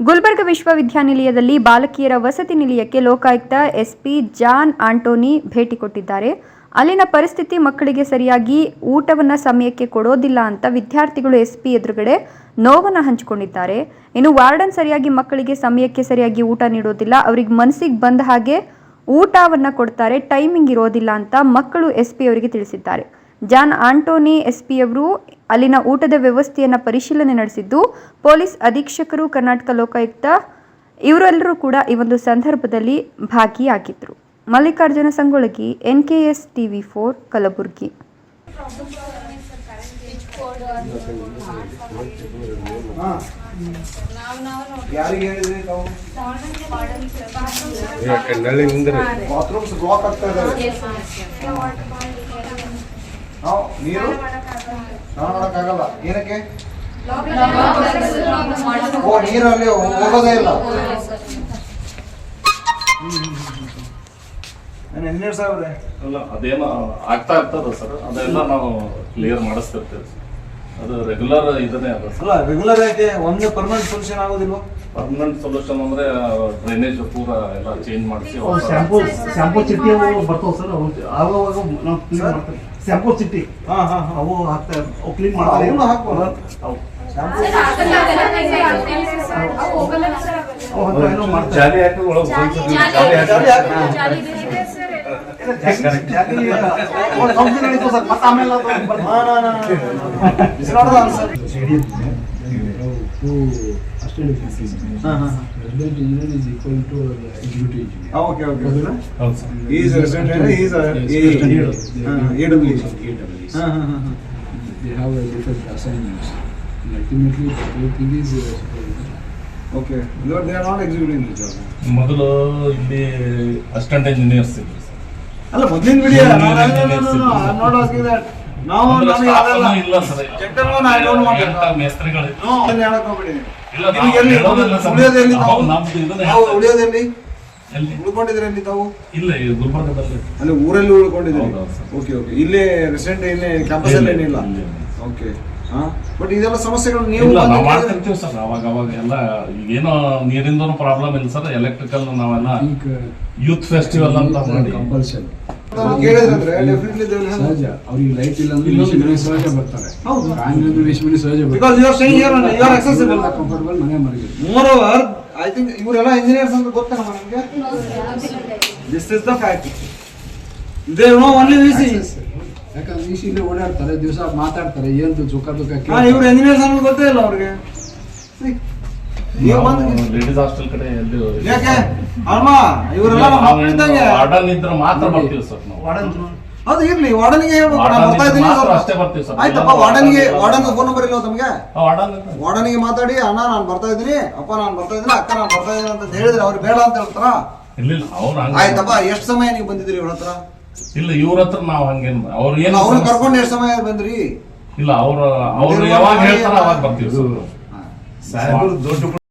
ಗುಲ್ಬರ್ಗ ವಿಶ್ವವಿದ್ಯಾನಿಲಯದಲ್ಲಿ ಬಾಲಕಿಯರ ವಸತಿ ನಿಲಯಕ್ಕೆ ಲೋಕಾಯುಕ್ತ ಎಸ್ಪಿ ಜಾನ್ ಆಂಟೋನಿ ಭೇಟಿ ಕೊಟ್ಟಿದ್ದಾರೆ. ಅಲ್ಲಿನ ಪರಿಸ್ಥಿತಿ ಮಕ್ಕಳಿಗೆ ಸರಿಯಾಗಿ ಊಟವನ್ನು ಸಮಯಕ್ಕೆ ಕೊಡೋದಿಲ್ಲ ಅಂತ ವಿದ್ಯಾರ್ಥಿಗಳು ಎಸ್ಪಿ ಎದುರುಗಡೆ ನೋವನ್ನು ಹಂಚಿಕೊಂಡಿದ್ದಾರೆ. ಇನ್ನು ವಾರ್ಡನ್ ಸರಿಯಾಗಿ ಮಕ್ಕಳಿಗೆ ಸಮಯಕ್ಕೆ ಸರಿಯಾಗಿ ಊಟ ನೀಡೋದಿಲ್ಲ. ಅವ್ರಿಗೆ ಮನಸ್ಸಿಗೆ ಬಂದ ಹಾಗೆ ಊಟವನ್ನು ಕೊಡ್ತಾರೆ. ಟೈಮಿಂಗ್ ಇರೋದಿಲ್ಲ ಅಂತ ಮಕ್ಕಳು ಎಸ್ಪಿ ಅವರಿಗೆ ತಿಳಿಸಿದ್ದಾರೆ. ಜಾನ್ ಆಂಟೋನಿ ಎಸ್ಪಿಯವರು ಅಲ್ಲಿನ ಊಟದ ವ್ಯವಸ್ಥೆಯನ್ನು ಪರಿಶೀಲನೆ ನಡೆಸಿದ್ದು ಪೊಲೀಸ್ ಅಧೀಕ್ಷಕರು ಕರ್ನಾಟಕ ಲೋಕಾಯುಕ್ತ ಇವರೆಲ್ಲರೂ ಕೂಡ ಈ ಒಂದು ಸಂದರ್ಭದಲ್ಲಿ ಭಾಗಿಯಾಗಿದ್ದರು Mallikarjuna Sangolagi N K S TV four Kalaburagi. ಯಾರಿಗೆ ಹೇಳಿದ್ರಿ ತಾವು ಯಾಕೆ ನಳ್ಳಿ ಬಾತ್ರೂಮ್ಸ್ ಬ್ಲಾಕ್ ಆಗ್ತಾ ಇದಾವೆ. ನಾವು ನೀರು? ಸ್ನಾನ ಮಾಡೋಕ್ಕಾಗಲ್ಲ ಏನಕ್ಕೆ? ಓ ನೀರಲ್ಲಿ ಹೋಗೋದೇ ಇಲ್ಲ. ನಾನು ಇಂಜಿನಿಯರ್ ಸಾಹೇಬ್ರೆ. ಅಲ್ಲ ಅದೇನೋ ಆಗ್ತಾ ಇರ್ತದ ಸರ್. ಅದೆಲ್ಲ ನಾವು ಕ್ಲಿಯರ್ ಮಾಡಿಸ್ತಿರ್ತೇವೆ. ಸರ್ ಅದು ರೆಗ್ಯುಲರ್ ಇದನ್ನೇ ಅದ ಸರ್. ಅಲ್ಲ ರೆಗ್ಯುಲರ್ ಐತೆ ಒಂದು ಪರ್ಮನೆಂಟ್ ಸೊಲ್ಯೂಷನ್ ಆಗೋದಿಲ್ವಾ? ಪರ್ಮನೆಂಟ್ ಸೊಲ್ಯೂಷನ್ ಅಂದ್ರೆ ಡ್ರೈನೇಜ್ ಪೂರ ಎಲ್ಲ ಚೇಂಜ್ ಮಾಡಿಸಿ ಶಾಂಪೂ ಶಾಂಪೂ ಚಿಟ್ಟಿ ಅವು ಬರ್ತಾವ ಸರ್ ಅವು ಆವಾಗ ನಾವು ಕ್ಲೀನ್? ಮಾಡ್ತೀವಿ. ಸ್ಯಾಂಪು ಚಿಟ್ಟಿ. ಹಾ ಹಾ ಹಾ. ಅವು ಹಾಕ್ತಾ ಅವು ಕ್ಲೀನ್ ಮಾಡ್ತಾರೆ ಅವನು ಹಾಕ್ಬೋದು. ಅವು ಶಾಂಪೂ ಮಾಡ್ತಾರೆ. ಜಾಲಿ ಹಾಕಿ ಒಳಗೆ. ಜಾಲಿ ಹಾಕಿ. ಜಾಕರೆ ಓಕೆ ಓಕೆ ಓಕೆ ಇದುನಾ ಹೌದು sir a standard AW AW ಹ ಹ ಹ okay no they are executing this ಮೊದಲು ಇಲ್ಲಿ ಅಸಿಸ್ಟೆಂಟ್ ಇಂಜಿನಿಯರ್ಸ್ ಅಲ್ಲ ಮೊದ್ಲಿನ ವಿಡಿಯೋ ಆಸ್ಕಿಂಗ್ ದಟ್ ನಾವು ಇಲ್ಲ ಸರ್. ಹೇಳಕ್ ಹೋಗ್ಬೇಡಿ. ಇಲ್ಲ, ನಿಮ್ಗೆ ಎಲ್ಲಿ ತಾವು? ತಾವು ಎಲ್ಲಿ ಉಳ್ಕೊಂಡಿದ್ರೆ ಎಲ್ಲಿ? ತಾವು? ಇಲ್ಲ ಈ ಗುಲ್ಬರ್ಗದಲ್ಲಿ. ಅಲ್ಲಿ ಊರಲ್ಲಿ ಉಳ್ಕೊಂಡಿದ್ದೀರಿ. ಓಕೆ ಓಕೆ ಇಲ್ಲೇ ರೆಸಿಡೆಂಟ್ ಇಲ್ಲೇ ಕ್ಯಾಂಪಸ್ ಅಲ್ಲಿ ಏನಿಲ್ಲ. ಓಕೆ ಬಟ್ ಇದೆಲ್ಲ ಸಮಸ್ಯೆಗಳು ನೀವು ಇಲ್ಲ ನಾವು ಮಾಡ್ತಿರ್ತೀವಿ ಸರ್ ಅವಾಗ ಅವಾಗ ಎಲ್ಲ ಏನೋ ನೀರಿಂದನೂ ಪ್ರಾಬ್ಲಮ್ ಇಲ್ಲ ಸರ್ ಎಲೆಕ್ಟ್ರಿಕಲ್ ನಾವೆಲ್ಲ ಯೂತ್ ಫೆಸ್ಟಿವಲ್ ಅಂತ ಮಾಡಿ. ಸಹಜ ಅವ್ರಿಗೆ ಲೈಟ್ ಇಲ್ಲ ಅಂದ್ರೆ ಸಹಜ ಬರ್ತಾರೆ. ಕಂಫರ್ಟಬಲ್ ಮನೆ ಮೋರ್ ಓವರ್ ಐ ಥಿಂಕ್ ಇವರೆಲ್ಲ ಇಂಜಿನಿಯರ್ಸ್ ಅಂತ ಗೊತ್ತೇನಮ್ಮ ನಿಮಗೆ? This is the fact they know only we see ಯಾಕಂದ್ರೆ ಈ ಇಲ್ಲಿ ಓಡಾಡ್ತಾರೆ ದಿವಸ ಮಾತಾಡ್ತಾರೆ ಏನು ಸುಖ ದುಃಖ ಇವ್ರು ಇಂಜಿನಿಯರ್ಸ್ ಅನ್ನೋದು ಗೊತ್ತೇ ಇಲ್ಲ ಅವ್ರಿಗೆ. See, ನೀವು ಬಂದು ಲೇಡೀಸ್ ಹಾಸ್ಟೆಲ್ ಕಡೆ ಎಲ್ಲಿ ಯಾಕೆ? ಅಮ್ಮ ಇವರೆಲ್ಲ ನಮ್ಮ ಮಕ್ಕಳಿದ್ದಂಗೆ ವಾರ್ಡನ್ ಇದ್ರೆ ಮಾತ್ರ ಬರ್ತೀವಿ ಸರ್ ನಾವು. ವಾರ್ಡನ್ ಹೌದು ಇರ್ಲಿ ವಾರ್ಡನ್ಗೆ ಹೇಳ್ಬೇಕು ನಾನು ವಾರ್ಡನ್ ಬರ್ತಾ ಇದ್ದೀನಿ ಮಾತ್ರ ಸ್ವಲ್ಪ. ಅಷ್ಟೇ ಬರ್ತೀವಿ ಸರ್. ಆಯ್ತಪ್ಪ ವಾರ್ಡನ್ಗೆ ವಾರ್ಡನ್ ಫೋನ್ ನಂಬರ್ ಇಲ್ಲ ತಮಗೆ? ವಾರ್ಡನ್ ವಾರ್ಡನ್ಗೆ ಮಾತಾಡಿ ಅಣ್ಣ ನಾನು ಬರ್ತಾ ಇದೀನಿ ಅಪ್ಪ ನಾನು ಬರ್ತಾ ಇದ್ದೀನಿ ಅಕ್ಕ ನಾನು ಬರ್ತಾ ಇದ್ದೀನಿ ಅಂತ ಹೇಳಿದ್ರೆ ಅವ್ರು ಬೇಡ ಅಂತ ಹೇಳ್ತಾರ? ಅವ್ರು ಹಂಗೆ ಆಯ್ತಪ್ಪ ಎಷ್ಟು ಸಮಯ ನೀವು ಬಂದಿದ್ರಿ ಇವ್ರ ಹತ್ರ? ಇಲ್ಲ ಇವ್ರ ಹತ್ರ ನಾವು ಹಂಗೇನ್ ಅವ್ರ ಏನು ಅವ್ರನ್ನ ಕರ್ಕೊಂಡು ಎಷ್ಟು ಸಮಯ ಬಂದ್ರಿ ಇಲ್ಲ ಅವ್ರ ಅವ್ರು ಯಾವಾಗ ಹೇಳ್ತಾರ ಅವಾಗ ಬರ್ತೀವಿ. ಸಾಹೇಬ್ರು ದೊಡ್ಡ